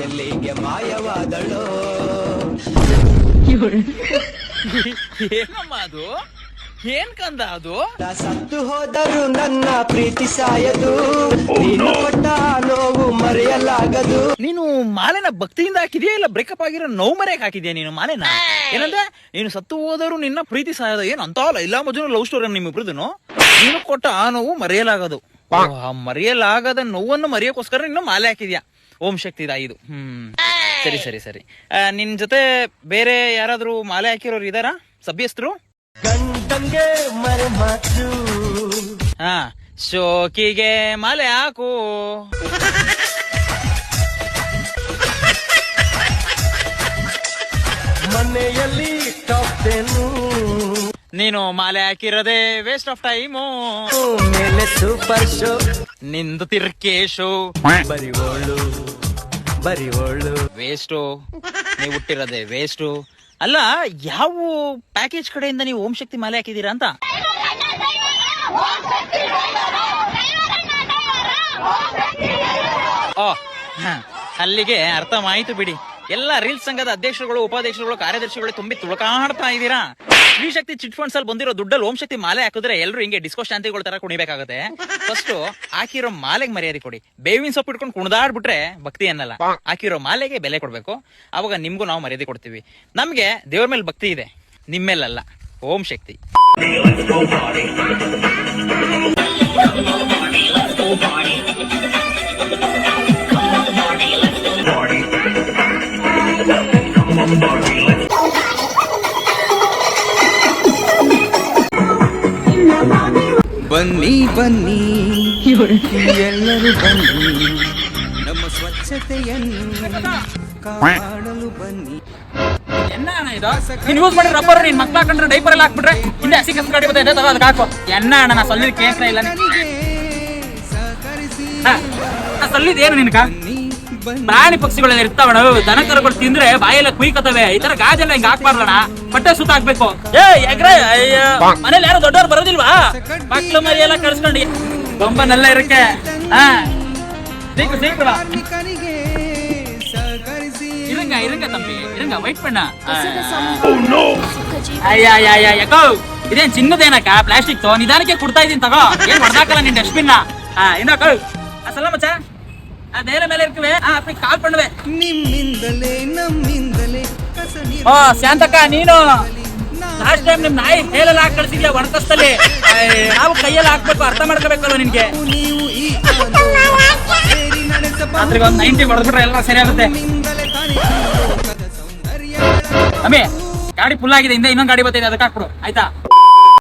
ಎಲ್ಲಿಗೆ ಮಾಯವಾದಳೋ? ಏನಮ್ಮ ಅದು? ಏನ್ ಕಂದ ಅದು? ಸತ್ತು ಹೋದರು ನನ್ನ ಪ್ರೀತಿ ಸಾಯದು. ನೀನು ಕೊಟ್ಟ ನೋವು ಮರೆಯಲಾಗದು. ನೀನು ಮಾಲೆನ ಭಕ್ತಿಯಿಂದ ಹಾಕಿದ್ಯಾ ಇಲ್ಲ ಬ್ರೇಕಪ್ ಆಗಿರೋ ನೋವು ಮರೆಯಕ್ ಹಾಕಿದ್ಯಾ ನೀನು ಮಾಲೆನ? ಏನಂದ್ರೆ ನೀನು ಸತ್ತು ಹೋದರು ನಿನ್ನ ಪ್ರೀತಿ ಸಾಯದ ಏನು ಅಂತ ಇಲ್ಲ ಮಜುನು ಲವ್ ಸ್ಟೋರಿ ನಿಮ್ಮ ಇಬ್ಬರದನು ನೀನು ಕೊಟ್ಟ ಆ ನೋವು ಮರೆಯಲಾಗದು. ಆ ಮರೆಯಲಾಗದ ನೋವನ್ನು ಮರೆಯೋಕ್ಕೋಸ್ಕರ ನೀನು ಮಾಲೆ ಹಾಕಿದ್ಯಾ? ಓಂ ಶಕ್ತಿ ಇದು ಹ್ಮ್. ಸರಿ ಸರಿ ಸರಿ. ನಿನ್ ಜೊತೆ ಬೇರೆ ಯಾರಾದ್ರೂ ಮಾಲೆ ಹಾಕಿರೋರು ಇದಾರಾ? ಸಭ್ಯಸ್ಥರು? ಹಾ. ಶೋಕಿಗೆ ಮಾಲೆ ಹಾಕು. ಮನೆಯಲ್ಲಿ ನೀನು ಮಾಲೆ ಹಾಕಿರೋದೆ ವೇಸ್ಟ್ ಆಫ್ ಟೈಮು ಮೇಲೆ ಸೂಪರ್ ಶೋ. ನಿಂದು ತಿರ್ಕೇಶು. ಬರಿವೋಳು ಬರಿವೋಳು ವೇಸ್ಟು ನೀವು ಹುಟ್ಟಿರೋದೆ ವೇಸ್ಟು ಅಲ್ಲ, ಯಾವ ಪ್ಯಾಕೇಜ್ ಕಡೆಯಿಂದ ನೀವು ಓಂ ಶಕ್ತಿ ಮಾಲೆ ಹಾಕಿದ್ದೀರಾ ಅಂತ? ಓ ಅಲ್ಲಿಗೆ ಅರ್ಥ ಮಾಯಿತು ಬಿಡಿ. ಎಲ್ಲ ರೀಲ್ಸ್ ಸಂಘದ ಅಧ್ಯಕ್ಷರುಗಳು, ಉಪಾಧ್ಯಕ್ಷರುಗಳು, ಕಾರ್ಯದರ್ಶಿಗಳು ತುಂಬಿ ತುಳಕಾಡ್ತಾ ಇದ್ದೀರಾ? ಈ ಶಕ್ತಿ ಚಿಟ್ ಫಂಡ್ಸ್ ಅಲ್ಲಿ ಬಂದಿರೋ ದುಡ್ಡಲ್ಲಿ ಓಂ ಶಕ್ತಿ ಮಾಲೆ ಹಾಕಿದ್ರೆ ಎಲ್ಲರೂ ಹಿಂಗೆ ಡಿಸ್ಕೋ ಶಾಂತಿಗಳ ತರ ಕುಣಿಬೇಕಾಗುತ್ತೆ. ಫಸ್ಟ್ ಹಾಕಿರೋ ಮಾಲೆಗೆ ಮರ್ಯಾದೆ ಕೊಡಿ. ಬೇವಿನ ಸೊಪ್ಪು ಇಟ್ಕೊಂಡು ಕುಣಿದಾಡ್ಬಿಟ್ರೆ ಭಕ್ತಿ ಅನ್ನಲ್ಲ. ಹಾಕಿರೋ ಮಾಲೆಗೆ ಬೆಲೆ ಕೊಡ್ಬೇಕು. ಅವಾಗ ನಿಮ್ಗೂ ನಾವು ಮರ್ಯಾದೆ ಕೊಡ್ತೀವಿ. ನಮ್ಗೆ ದೇವ್ರ ಮೇಲೆ ಭಕ್ತಿ ಇದೆ. ನಿಮ್ಮೇಲಲ್ಲ. ಓಂ ಶಕ್ತಿ. ಬನ್ನಿ ಬನ್ನಿ. ಎಲ್ಲರೂ ಬನ್ನಿ. ನಮ್ಮ ಸ್ವಚ್ಛತೆಯನ್ನು ಕಾಪಾಡಲು ಬನ್ನಿ. ನೀನ್ ಯೂಸ್ ಮಾಡಿ ರಬ್ಬರ್ ನೀನ್ ಮಕ್ಳು ಹಾಕೊಂಡ್ರೆ ಡೈಪರ್ ಎಲ್ಲ ಹಾಕ್ಬಿಟ್ರೆ ಹಿಂದೆ ಹಸಿ ಕಸ್ ಗಾಡಿ ಬರ್ತದೆ ತಗೋ ಅದಕ್ಕೆ ಹಾಕು. ಎನ್ನ ಅಣ್ಣ ನಾ ಸಲ್ಲಿದ್ ಕೇಳ್ತಾ ಇಲ್ಲ ಸಲ್ಲಿದ್ ಏನು ಬನ್ನಿ. ಪ್ರಾಣಿ ಪಕ್ಷಿಗಳೆಲ್ಲ ಇರ್ತಾವಣ ದನ ಕರುಗಳು ತಿಂದ್ರೆ ಬಾಯೆಲ್ಲ ಕುಯ್ಕತವೆ ಈ ತರ ಗಾಜೆಲ್ಲ ಹಿಂಗ್ ಹಾಕ್ಬಾರ್ದಣ ಬಟ್ಟೆ ಸುತ್ತ ಹಾಕ್ಬೇಕು ಏ ಅಯ್ಯೋ, ಮನೇಲಿ ಯಾರು ದೊಡ್ಡವ್ರು ಬರೋದಿಲ್ವಾ? ಮಕ್ಳು ಮರಿ ಎಲ್ಲ ಕಳ್ಸ್ಕೊಂಡು ಬೊಂಬನೆಲ್ಲ ಇರಕ್ಕೆ. ಹಾ. ಸೀಕ್ರು ಸೀಕ್ರು ಇರಂಗ ಇರಂಗ ತಮ್ಮಿ ಇರಂಗ ವೈಟ್ ಬಣ್ಣ ಅಯ್ಯ ಇದೇನ್ ಚಿನ್ನದೇನಕ್ಕ ಪ್ಲಾಸ್ಟಿಕ್ ನಿಧಾನಕ್ಕೆ ಕೊಡ್ತಾ ಇದೀನಿ, ತಗೋ. ಏನ್ ಹೊಡ್ದಾಕಲ್ಲ ನಿನ್ ಡಸ್ಟ್ಬಿನ್ ಹಾ ಇನ್ನಕ್ಕ ಅಸಲ ಮಚ್ಚಾ. ಮೇಲೆ ಅಪ್ಪಿ ಕಾಲ್ ನಿಮ್ಮಿಂದಲೇ ನಮ್ಮಿಂದಲೇ ಕಸ ನೀರು ಓ ಶಾಂತಕ್ಕ ನೀನು ಲಾಸ್ಟ್ ಟೈಮ್ ನಿಮ್ ನಾಯಿ ಮೇಲೆಲ್ಲ ಹಾಕಿ ಕಳ್ಸಿದ್ಯಾ ಒಣಕಸ್ತಲ್ಲಿ? ನಾವು ಕೈಯಲ್ಲಿ ಹಾಕ್ಬೇಕು ಅರ್ಥ ಮಾಡ್ಕೋಬೇಕಲ್ವ ನಿನ್ಗೆ? ನೀವು ಈ ಆಲೋಚನೆ ಸೇರಿ ನಡೆಸಬಹುದು ರಾತ್ರಿಗೆ ಒಂದ್ ನೈಂಟಿ ಹೊಡೆದ್ಬಿಟ್ರೆ ಎಲ್ಲ ಸರಿ ಆಗುತ್ತೆ. ನಿಮ್ಮಿಂದಲೇ ತಾನೇ ಲೋಕದ ಸೌಂದರ್ಯ. ಅಮ್ಮಿ ಗಾಡಿ ಫುಲ್ ಆಗಿದೆ ಹಿಂದೆ ಇನ್ನೊಂದು ಗಾಡಿ ಬರ್ತಿದೆ ಅದಕ್ಕೆ ಹಾಕ್ಬಿಡು ಆಯ್ತಾ?